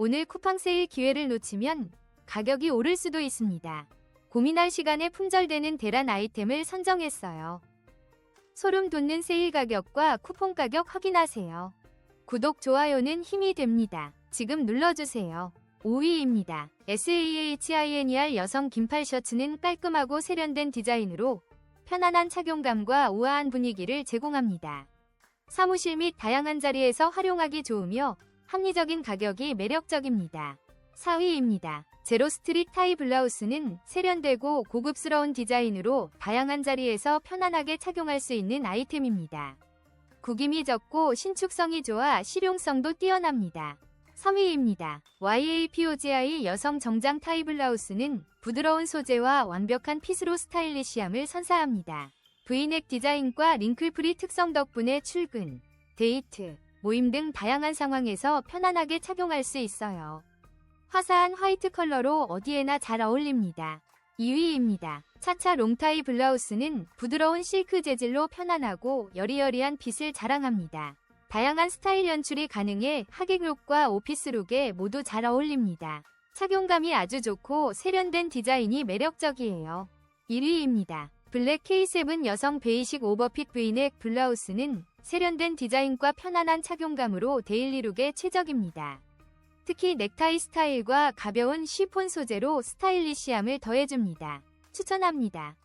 오늘 쿠팡 세일 기회를 놓치면 가격이 오를 수도 있습니다. 고민할 시간에 품절되는 대란 아이템을 선정했어요. 소름 돋는 세일 가격과 쿠폰 가격 확인하세요. 구독, 좋아요는 힘이 됩니다. 지금 눌러주세요. 5위입니다. SAHINER 여성 긴팔 셔츠는 깔끔하고 세련된 디자인으로 편안한 착용감과 우아한 분위기를 제공합니다. 사무실 및 다양한 자리에서 활용하기 좋으며 합리적인 가격이 매력적입니다. 4위입니다. 제로 스트릿 타이 블라우스는 세련되고 고급스러운 디자인으로 다양한 자리에서 편안하게 착용할 수 있는 아이템입니다. 구김이 적고 신축성이 좋아 실용성도 뛰어납니다. 3위입니다. YAPOGI 여성 정장 타이 블라우스는 부드러운 소재와 완벽한 핏으로 스타일리시함을 선사합니다. 브이넥 디자인과 링클프리 특성 덕분에 출근, 데이트, 모임 등 다양한 상황에서 편안하게 착용할 수 있어요. 화사한 화이트 컬러로 어디에나 잘 어울립니다. 2위입니다. 차차 롱타이 블라우스는 부드러운 실크 재질로 편안하고 여리여리한 핏을 자랑합니다. 다양한 스타일 연출이 가능해 하객룩과 오피스룩에 모두 잘 어울립니다. 착용감이 아주 좋고 세련된 디자인이 매력적이에요. 1위입니다. 블랙 K7 여성 베이식 오버핏 브이넥 블라우스는 세련된 디자인과 편안한 착용감으로 데일리룩에 최적입니다. 특히 넥타이 스타일과 가벼운 쉬폰 소재로 스타일리시함을 더해줍니다. 추천합니다.